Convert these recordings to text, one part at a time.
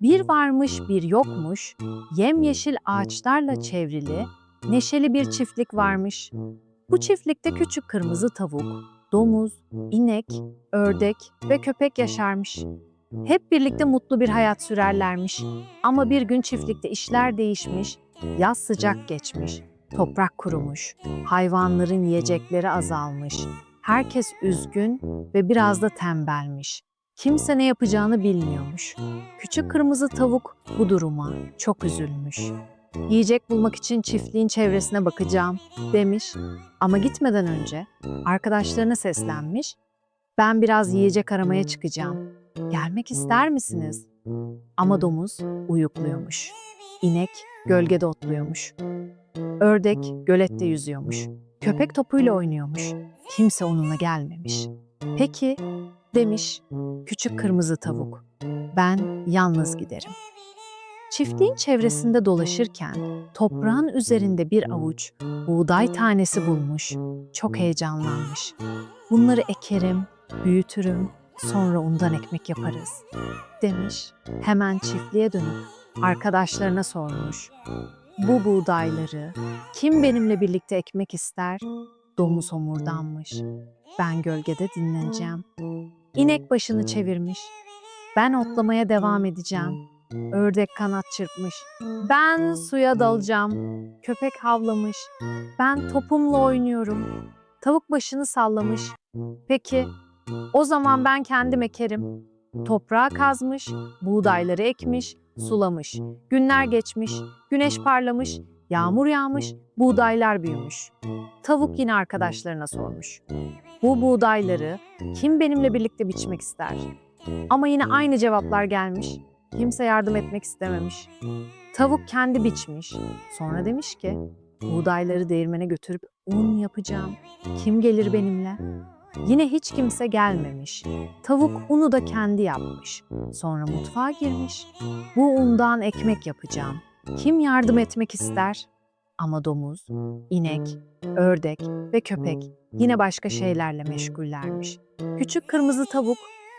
Bir varmış bir yokmuş, yemyeşil ağaçlarla çevrili, neşeli bir çiftlik varmış. Bu çiftlikte küçük kırmızı tavuk, domuz, inek, ördek ve köpek yaşarmış. Hep birlikte mutlu bir hayat sürerlermiş. Ama bir gün çiftlikte işler değişmiş, yaz sıcak geçmiş, toprak kurumuş, hayvanların yiyecekleri azalmış. Herkes üzgün ve biraz da tembelmiş. Kimse ne yapacağını bilmiyormuş. Küçük kırmızı tavuk bu duruma çok üzülmüş. Yiyecek bulmak için çiftliğin çevresine bakacağım demiş. Ama gitmeden önce arkadaşlarına seslenmiş. Ben biraz yiyecek aramaya çıkacağım. Gelmek ister misiniz? Ama domuz uyukluyormuş. İnek gölgede otluyormuş. Ördek gölette yüzüyormuş. Köpek topuyla oynuyormuş. Kimse onunla gelmemiş. Peki demiş küçük kırmızı tavuk. Ben yalnız giderim. Çiftliğin çevresinde dolaşırken toprağın üzerinde bir avuç buğday tanesi bulmuş. Çok heyecanlanmış. Bunları ekerim, büyütürüm, sonra undan ekmek yaparız demiş. Hemen çiftliğe dönüp arkadaşlarına sormuş. Bu buğdayları kim benimle birlikte ekmek ister? Domuz homurdanmış. Ben gölgede dinleneceğim. İnek başını çevirmiş. Ben otlamaya devam edeceğim. Ördek kanat çırpmış. Ben suya dalacağım. Köpek havlamış. Ben topumla oynuyorum. Tavuk başını sallamış. Peki, o zaman ben kendim ekerim. Toprağı kazmış, buğdayları ekmiş, sulamış. Günler geçmiş, güneş parlamış, yağmur yağmış, buğdaylar büyümüş. Tavuk yine arkadaşlarına sormuş. Bu buğdayları kim benimle birlikte biçmek ister? Ama yine aynı cevaplar gelmiş. Kimse yardım etmek istememiş. Tavuk kendi biçmiş. Sonra demiş ki, buğdayları değirmene götürüp un yapacağım. Kim gelir benimle? Yine hiç kimse gelmemiş. Tavuk unu da kendi yapmış. Sonra mutfağa girmiş. Bu undan ekmek yapacağım. Kim yardım etmek ister? Ama domuz, inek, ördek ve köpek yine başka şeylerle meşgullermiş. Küçük kırmızı tavuk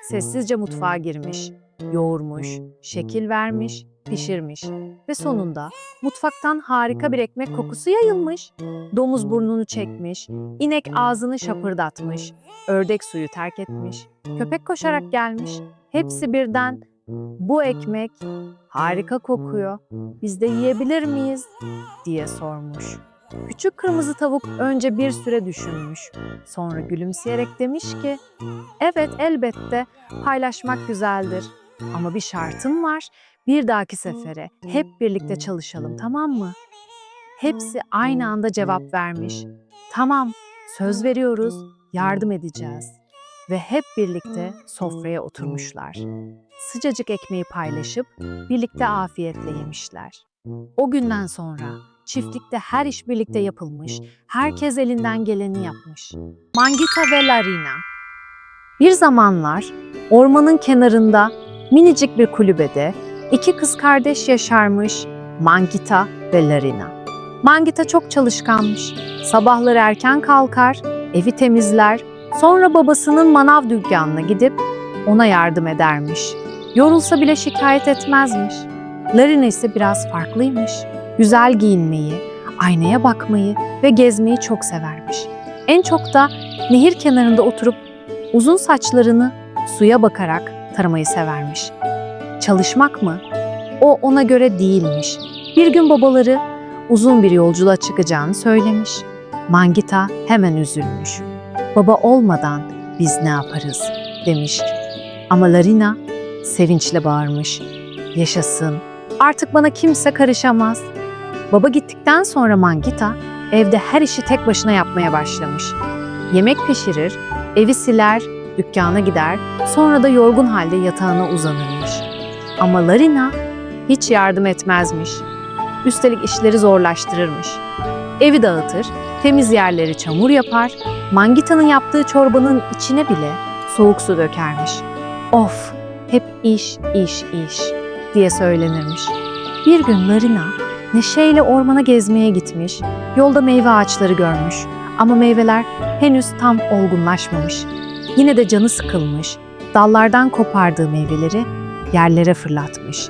sessizce mutfağa girmiş, yoğurmuş, şekil vermiş, pişirmiş ve sonunda mutfaktan harika bir ekmek kokusu yayılmış. Domuz burnunu çekmiş, inek ağzını şapırdatmış, ördek suyu terk etmiş, köpek koşarak gelmiş. Hepsi birden bu ekmek harika kokuyor. Biz de yiyebilir miyiz? diye sormuş. Küçük kırmızı tavuk önce bir süre düşünmüş. Sonra gülümseyerek demiş ki, "Evet elbette paylaşmak güzeldir. Ama bir şartım var. Bir dahaki sefere hep birlikte çalışalım, tamam mı?" Hepsi aynı anda cevap vermiş. "Tamam, söz veriyoruz, yardım edeceğiz." Ve hep birlikte sofraya oturmuşlar. Sıcacık ekmeği paylaşıp birlikte afiyetle yemişler. O günden sonra çiftlikte her iş birlikte yapılmış, herkes elinden geleni yapmış. Mangita ve Larina Bir zamanlar ormanın kenarında minicik bir kulübede iki kız kardeş yaşarmış Mangita ve Larina. Mangita çok çalışkanmış. Sabahları erken kalkar, evi temizler, sonra babasının manav dükkanına gidip ona yardım edermiş. Yorulsa bile şikayet etmezmiş. Larina ise biraz farklıymış. Güzel giyinmeyi, aynaya bakmayı ve gezmeyi çok severmiş. En çok da nehir kenarında oturup uzun saçlarını suya bakarak taramayı severmiş. Çalışmak mı? O ona göre değilmiş. Bir gün babaları uzun bir yolculuğa çıkacağını söylemiş. Mangita hemen üzülmüş. Baba olmadan biz ne yaparız demiş. Ama Larina sevinçle bağırmış. Yaşasın. Artık bana kimse karışamaz. Baba gittikten sonra Mangita evde her işi tek başına yapmaya başlamış. Yemek pişirir, evi siler, dükkana gider, sonra da yorgun halde yatağına uzanırmış. Ama Larina hiç yardım etmezmiş. Üstelik işleri zorlaştırırmış. Evi dağıtır, temiz yerleri çamur yapar, Mangita'nın yaptığı çorbanın içine bile soğuk su dökermiş. Of, hep iş, iş, iş diye söylenirmiş. Bir gün Larina neşeyle ormana gezmeye gitmiş, yolda meyve ağaçları görmüş ama meyveler henüz tam olgunlaşmamış. Yine de canı sıkılmış, dallardan kopardığı meyveleri yerlere fırlatmış.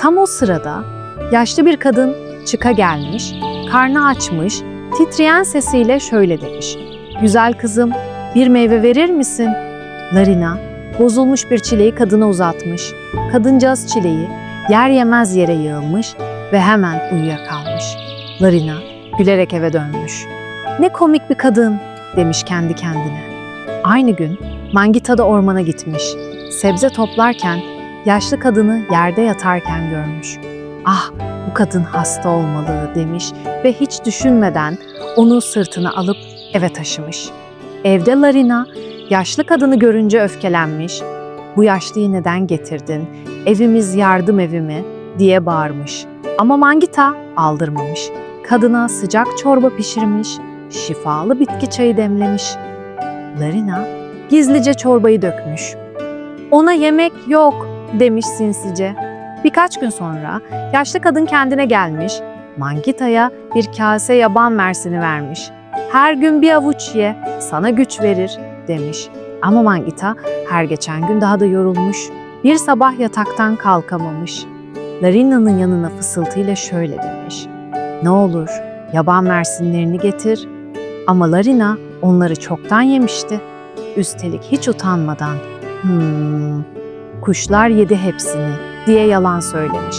Tam o sırada yaşlı bir kadın çıka gelmiş, karnı açmış, titreyen sesiyle şöyle demiş. Güzel kızım, bir meyve verir misin? Larina, bozulmuş bir çileği kadına uzatmış. Kadıncağız çileği yer yemez yere yığılmış ve hemen uyuyakalmış. Larina gülerek eve dönmüş. Ne komik bir kadın demiş kendi kendine. Aynı gün Mangita da ormana gitmiş. Sebze toplarken yaşlı kadını yerde yatarken görmüş. Ah bu kadın hasta olmalı demiş ve hiç düşünmeden onu sırtına alıp eve taşımış. Evde Larina yaşlı kadını görünce öfkelenmiş. Bu yaşlıyı neden getirdin? Evimiz yardım evi mi? diye bağırmış. Ama Mangita aldırmamış. Kadına sıcak çorba pişirmiş, şifalı bitki çayı demlemiş. Larina gizlice çorbayı dökmüş. Ona yemek yok demiş sinsice. Birkaç gün sonra yaşlı kadın kendine gelmiş, Mangita'ya bir kase yaban mersini vermiş. Her gün bir avuç ye, sana güç verir demiş. Ama Mangita her geçen gün daha da yorulmuş. Bir sabah yataktan kalkamamış. Larina'nın yanına fısıltıyla şöyle demiş. Ne olur yaban mersinlerini getir. Ama Larina onları çoktan yemişti. Üstelik hiç utanmadan hmm, kuşlar yedi hepsini diye yalan söylemiş.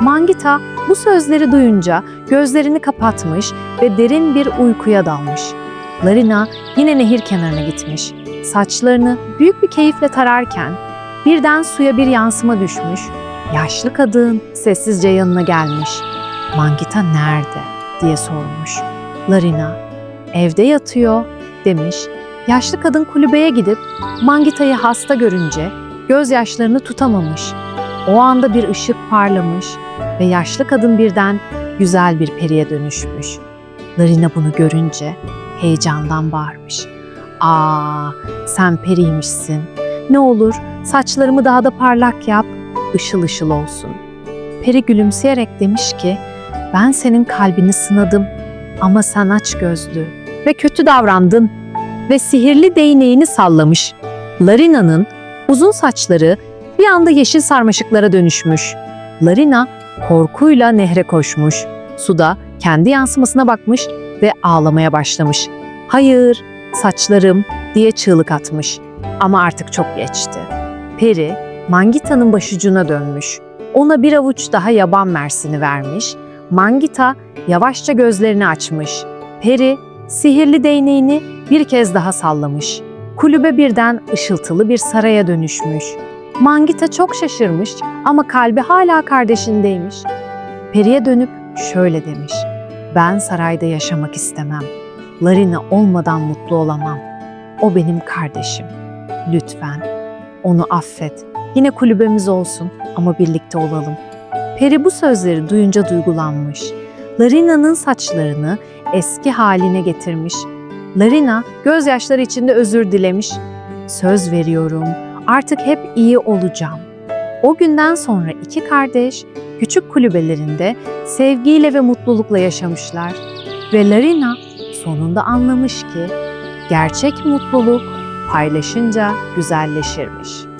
Mangita bu sözleri duyunca gözlerini kapatmış ve derin bir uykuya dalmış. Larina yine nehir kenarına gitmiş. Saçlarını büyük bir keyifle tararken birden suya bir yansıma düşmüş. Yaşlı kadın sessizce yanına gelmiş. Mangita nerede diye sormuş. Larina evde yatıyor demiş. Yaşlı kadın kulübeye gidip Mangita'yı hasta görünce gözyaşlarını tutamamış. O anda bir ışık parlamış ve yaşlı kadın birden güzel bir periye dönüşmüş. Larina bunu görünce heyecandan bağırmış. Aa, sen periymişsin. Ne olur saçlarımı daha da parlak yap, ışıl ışıl olsun. Peri gülümseyerek demiş ki, ben senin kalbini sınadım ama sen aç gözlü ve kötü davrandın ve sihirli değneğini sallamış. Larina'nın uzun saçları bir anda yeşil sarmaşıklara dönüşmüş. Larina korkuyla nehre koşmuş. Suda kendi yansımasına bakmış ve ağlamaya başlamış. Hayır, saçlarım diye çığlık atmış. Ama artık çok geçti. Peri, Mangita'nın başucuna dönmüş. Ona bir avuç daha yaban mersini vermiş. Mangita yavaşça gözlerini açmış. Peri, sihirli değneğini bir kez daha sallamış. Kulübe birden ışıltılı bir saraya dönüşmüş. Mangita çok şaşırmış ama kalbi hala kardeşindeymiş. Peri'ye dönüp şöyle demiş. Ben sarayda yaşamak istemem. Larina olmadan mutlu olamam. O benim kardeşim. Lütfen onu affet. Yine kulübemiz olsun ama birlikte olalım. Peri bu sözleri duyunca duygulanmış. Larina'nın saçlarını eski haline getirmiş. Larina gözyaşları içinde özür dilemiş. Söz veriyorum, artık hep iyi olacağım. O günden sonra iki kardeş küçük kulübelerinde sevgiyle ve mutlulukla yaşamışlar. Ve Larina sonunda anlamış ki gerçek mutluluk paylaşınca güzelleşirmiş.